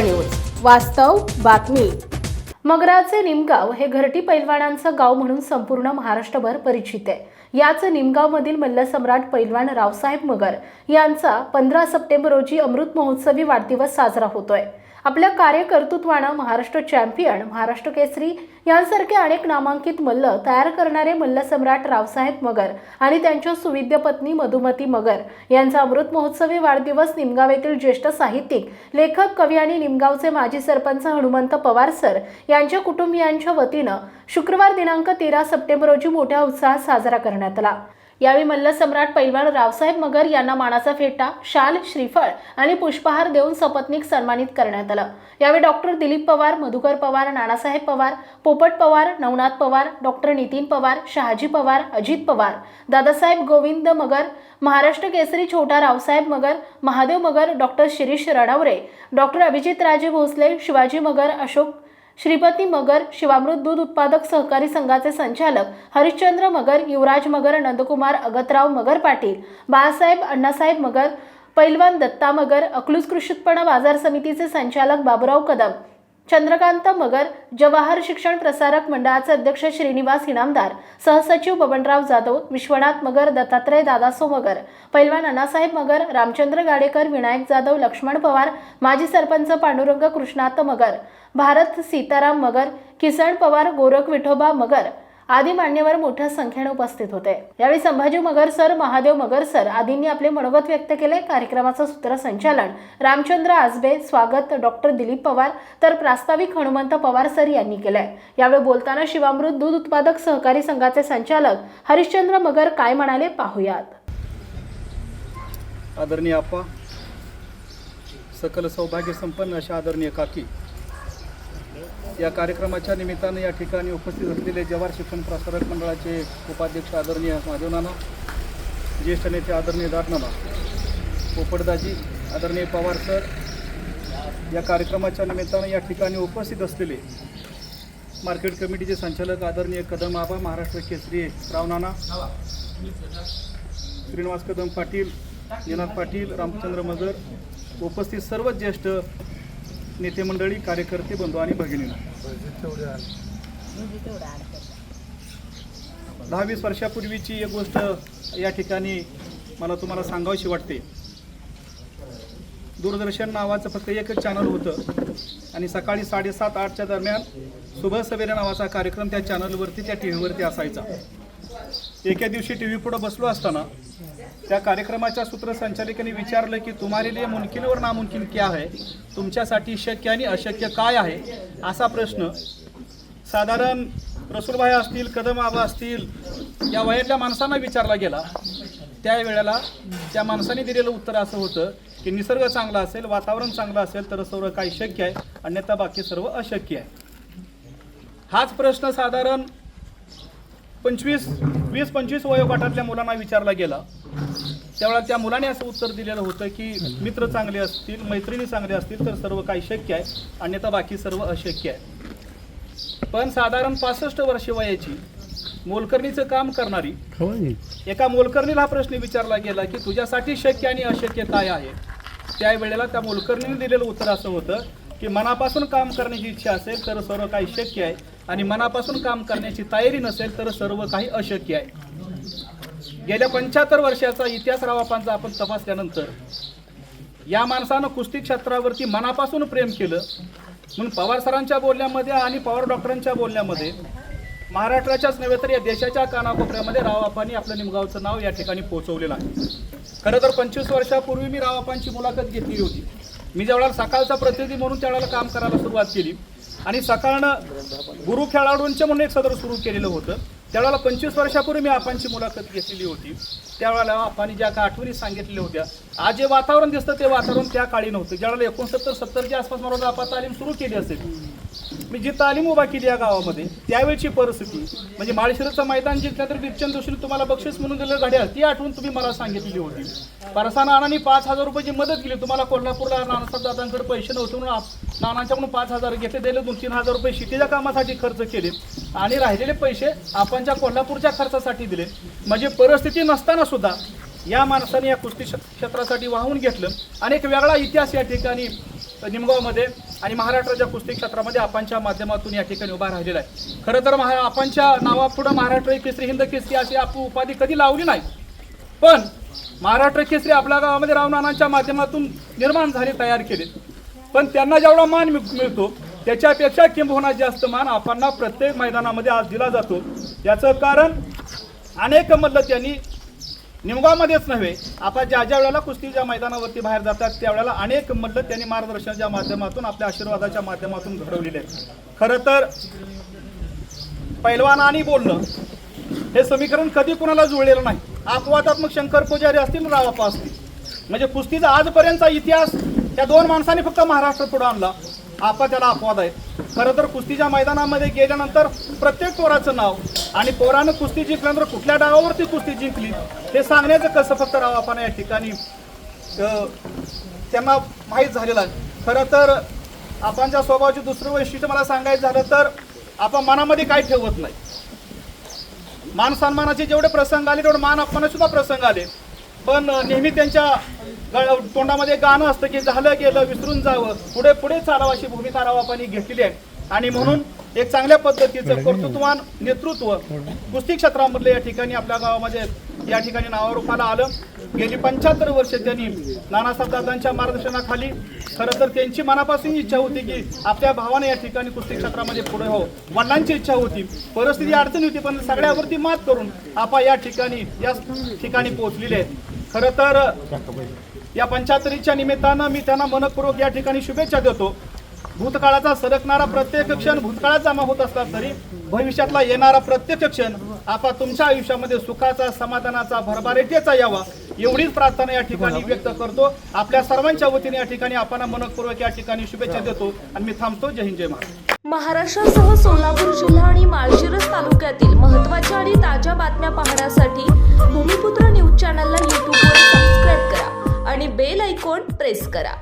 News. वास्तव बातमी. मगराचे निमगाव हे घरटी पैलवानांचं गाव म्हणून संपूर्ण महाराष्ट्रभर परिचित आहे. याच निमगावमधील मल्लसम्राट पैलवान रावसाहेब मगर यांचा पंधरा सप्टेंबर रोजी अमृत महोत्सवी वाढदिवस साजरा होतोय. आपल्या कार्यकर्तृत्वानं महाराष्ट्र चॅम्पियन महाराष्ट्र केसरी यांसारखे अनेक नामांकित मल्ल तयार करणारे मल्लसम्राट रावसाहेब मगर आणि त्यांच्या सुविद्य पत्नी मधुमती मगर यांचा अमृत महोत्सवी वाढदिवस निमगाव येथील ज्येष्ठ साहित्यिक लेखक कवी आणि निमगावचे माजी सरपंच हनुमंत पवार सर यांच्या कुटुंबियांच्या वतीनं शुक्रवार दिनांक तेरा सप्टेंबर रोजी मोठ्या उत्साहात साजरा करण्यात आला. यावेळी मल्लसम्राट पैलवान रावसाहेब मगर यांना मानाचा फेटा शाल श्रीफळ आणि पुष्पहार देऊन सपत्नीक सन्मानित करण्यात आलं. यावेळी डॉक्टर दिलीप पवार मधुकर पवार नानासाहेब पवार पोपट पवार नवनाथ पवार डॉक्टर नितीन पवार शहाजी पवार अजित पवार दादासाहेब गोविंद मगर महाराष्ट्र केसरी छोटा रावसाहेब मगर महादेव मगर डॉक्टर शिरीष रणावरे डॉक्टर अभिजित राजे भोसले शिवाजी मगर अशोक श्रीपती मगर शिवामृत दूध उत्पादक सहकारी संघाचे संचालक हरिश्चंद्र मगर युवराज मगर नंदकुमार अगतराव मगर पाटील बाळासाहेब अण्णासाहेब मगर पैलवान दत्ता मगर अकलूज कृषी उत्पन्न बाजार समितीचे संचालक बाबुराव कदम चंद्रकांत मगर जवाहर शिक्षण प्रसारक मंडळाचे अध्यक्ष श्रीनिवास इनामदार सहसचिव बबनराव जाधव विश्वनाथ मगर दत्तात्रय दादासो मगर पैलवान अण्णासाहेब मगर रामचंद्र गाडेकर विनायक जाधव लक्ष्मण पवार माजी सरपंच पांडुरंग कृष्णात मगर भारत सीताराम मगर किसन पवार गोरख विठोबा मगर आदी मान्यवर मोठ्या संख्येने उपस्थित होते. यावेळी संभाजी मगर सर महादेव मगर सर आदींनी आपले मनोगत व्यक्त केले. कार्यक्रमाचं सूत्रसंचालन रामचंद्र आजबे स्वागत डॉक्टर दिलीप पवार तर प्रास्ताविक हनुमंत पवार सर यांनी केलंय. यावेळी बोलताना शिवामृत दूध उत्पादक सहकारी संघाचे संचालक हरिश्चंद्र मगर काय म्हणाले पाहुयात. आदरणीय आप्पा सकल सौभाग्य संपन्न अशा आदरणीय काकी या कार्यक्रमाच्या निमित्तानं या ठिकाणी उपस्थित असलेले जवाहर शिक्षण प्रसारक मंडळाचे उपाध्यक्ष आदरणीय महादेवनाना ज्येष्ठ नेते आदरणीय दाटनाना पोपटदाजी आदरणीय पवार सर या कार्यक्रमाच्या निमित्तानं या ठिकाणी उपस्थित असलेले मार्केट कमिटीचे संचालक आदरणीय कदम आबा महाराष्ट्र केसरी रावनाना श्रीनिवास कदम पाटील निनाथ पाटील रामचंद्र मगर उपस्थित सर्व ज्येष्ठ नेते मंडळी कार्यकर्ते बंधू आणि भगिनींना दहा वीस वर्षापूर्वीची एक गोष्ट या ठिकाणी मला तुम्हाला सांगावीशी वाटते. दूरदर्शन नावाचं फक्त एकच चॅनल होतं. आणि सकाळी साडेसात आठच्या दरम्यान सुबह सवेरे नावाचा कार्यक्रम त्या चॅनलवरती त्या टी व्हीवरती असायचा. एके दिवशी टी व्ही पुढं बसलो असताना त्या कार्यक्रमाच्या सूत्रसंचालिकेने विचारलं की तुम्हाला लिए नामुमकिन क्या आहे तुमच्यासाठी शक्य आणि अशक्य काय आहे? असा प्रश्न साधारण रसूलभाई असतील कदम आबा असतील या वयातल्या माणसांना विचारला गेला. त्यावेळेला त्या माणसाने दिलेलं उत्तर असं होतं की निसर्ग चांगला असेल वातावरण चांगलं असेल तर सर्व काही शक्य आहे अन्यथा बाकी सर्व अशक्य आहे. हाच प्रश्न साधारण पंचवीस वीस पंचवीस वयोगटातल्या मुलांना विचारला गेला. त्यावेळेला त्या मुलाने असं उत्तर दिलेलं होतं की मित्र चांगले असतील मैत्रिणी चांगले असतील तर सर्व काही शक्य आहे अन्यथा बाकी सर्व अशक्य आहे. पण साधारण पासष्ट वर्ष वयाची मोलकर्णीचं काम करणारी एका मोलकर्णीला हा प्रश्न विचारला गेला की तुझ्यासाठी शक्य आणि अशक्य काय आहे? त्यावेळेला त्या मोलकर्णीने दिलेलं उत्तर असं होतं की मनापासून काम करण्याची इच्छा असेल तर सर्व काही शक्य आहे आणि मनापासून काम करण्याची तयारी नसेल तर सर्व काही अशक्य आहे. गेल्या पंच्याहत्तर वर्षाचा इतिहास रावापांचा आपण तपासल्यानंतर या माणसानं कुस्ती क्षेत्रावरती मनापासून प्रेम केलं. म्हणून पवार सरांच्या बोलण्यामध्ये आणि पवार डॉक्टरांच्या बोलण्यामध्ये महाराष्ट्राच्याच नव्हे तर या देशाच्या कानाकोपऱ्यामध्ये रावापांनी आपलं निमगावचं नाव या ठिकाणी पोहोचवलेलं आहे. खरं तर पंचवीस वर्षापूर्वी मी रावापांची मुलाखत घेतली होती. मी ज्यावेळेला सकाळचा प्रतिनिधी म्हणून त्यावेळेला काम करायला सुरुवात केली. आणि सकाळनं गुरु खेळाडूंचे म्हणून एक सदर सुरू केलेलं होतं. त्यावेळेला पंचवीस वर्षापूर्वी मी आपांची मुलाखत घेतलेली होती. त्यावेळेला आपण ज्या का आठवणी सांगितल्या होत्या आज जे वातावरण दिसतं ते वातावरण त्या काळी नव्हतं. ज्यावेळेला एकोणसत्तर सत्तरच्या आसपास मला आपण तालीम सुरू केली असेल मी जी तालीम उभा केली या गावामध्ये त्यावेळची परिस्थिती म्हणजे माळशिरचं मैदान जिंकलं तर बिपचंद जोशीने तुम्हाला बक्षीस म्हणून दिलं घड्याल ती आठवण तुम्ही मला सांगितलेली होती. परसा नानांनी पाच हजार रुपयाची मदत केली. तुम्हाला कोल्हापूरला नानासाहेब दादांकडे पैसे नव्हते म्हणून नानांच्याकडून पाच हजार घेतले दिले दोन तीन हजार रुपये शेतीच्या कामासाठी खर्च केले. आणि राहिलेले पैसे आपणच्या कोल्हापूरच्या खर्चासाठी दिले. म्हणजे परिस्थिती नसताना सुद्धा या माणसाने या कुस्ती क्षेत्रासाठी वाहून घेतलं. आणि एक वेगळा इतिहास या ठिकाणी निमगावमध्ये आणि महाराष्ट्राच्या कुस्ती क्षेत्रामध्ये आपणच्या माध्यमातून या ठिकाणी उभा राहिलेला आहे. खरं तर महा आपणच्या नावापुढं महाराष्ट्र केसरी हिंद केसरी अशी आपण उपाधी कधी लावली नाही. पण महाराष्ट्र केसरी आपल्या गावामध्ये रावणानांच्या माध्यमातून निर्माण झाले तयार केले. पण त्यांना जेवढा मान मिळतो त्याच्यापेक्षा किंबहुना जास्त मान आपणना प्रत्येक मैदानामध्ये आज दिला जातो. याचं कारण अनेक मधलं त्यांनी निमगावमध्येच नव्हे. आपण ज्या ज्या वेळेला कुस्तीच्या मैदानावरती बाहेर जातात त्यावेळेला अनेक मल्ल त्यांनी मार्गदर्शनाच्या माध्यमातून आपल्या आशीर्वादाच्या माध्यमातून घडवलेले आहेत. खरं तर पैलवान आणि बोलणं हे समीकरण कधी कुणाला जुळलेलं नाही. अपवादात्मक शंकर पुजारी असतील रावापा असतील. म्हणजे कुस्तीचा आजपर्यंतचा इतिहास या दोन माणसांनी फक्त महाराष्ट्र पुढे आणला. आपा त्याला अपवाद आहे खरं तर कुस्तीच्या मैदानामध्ये गेल्यानंतर प्रत्येक पोराचं नाव आणि पोरानं कुस्ती जिंकल्यानंतर कुठल्या डावावरती कुस्ती जिंकली? हे सांगण्याचं कसं फक्त रावापानं या ठिकाणी त्यांना माहीत झालेलं आहे. खरं तर आपणच्या स्वभावाचे दुसरं वैशिष्ट्य मला सांगायचं झालं तर आपण मनामध्ये काय ठेवत नाही. मान सन्मानाचे जेवढे प्रसंग आले तेवढे मान अपमानाचे सुद्धा प्रसंग आले. पण नेहमी त्यांच्या ग- तोंडामध्ये गाणं असतं की झालं गेलं विसरून जावं. पुढे पुढे चालावं अशी भूमिका रावापानी घेतलेली आहे. आणि म्हणून एक चांगल्या पद्धतीचं कर्तृत्वान नेतृत्व कुस्ती क्षेत्रामधलं या ठिकाणी आपल्या गावामध्ये या ठिकाणी नावारूपाला आलं. गेली पंच्याहत्तर वर्ष त्यांनी नानासाहेब दादांच्या मार्गदर्शनाखाली खरं तर त्यांची मनापासून इच्छा होती की आपल्या भावाने या ठिकाणी कुस्ती क्षेत्रामध्ये पुढे हो. वडिलांची इच्छा होती. परिस्थिती अडचणी होती पण सगळ्यावरती मात करून आपा या ठिकाणी या ठिकाणी पोहोचलेले आहेत. खरं तर या पंचाहत्तरीच्या निमित्तानं मी त्यांना मनपूर्वक या ठिकाणी शुभेच्छा देतो. भूतकाळाचा सरकणारा प्रत्येक क्षण भूतकाळात जमा होत असला तरी भविष्यातला येणारा प्रत्येक क्षण आपा तुमच्या आयुष्यामध्ये सुखाचा समाधानाचा भरभारेटीचा यावा एवढीच प्रार्थना या ठिकाणी व्यक्त करतो. आपल्या सर्वांच्या वतीने या ठिकाणी आपण मनपूर्वक या ठिकाणी शुभेच्छा देतो आणि मी थांबतो. जय हिंद जय महाराष्ट्रासह सोलापूर जिल्हा आणि माळशिरस तालुक्यातील महत्त्वाच्या आणि ताज्या बातम्या पाहण्यासाठी भूमिपुत्र न्यूज चॅनलला यूट्यूबवर सबस्क्राईब करा आणि बेल ऐकॉन प्रेस करा.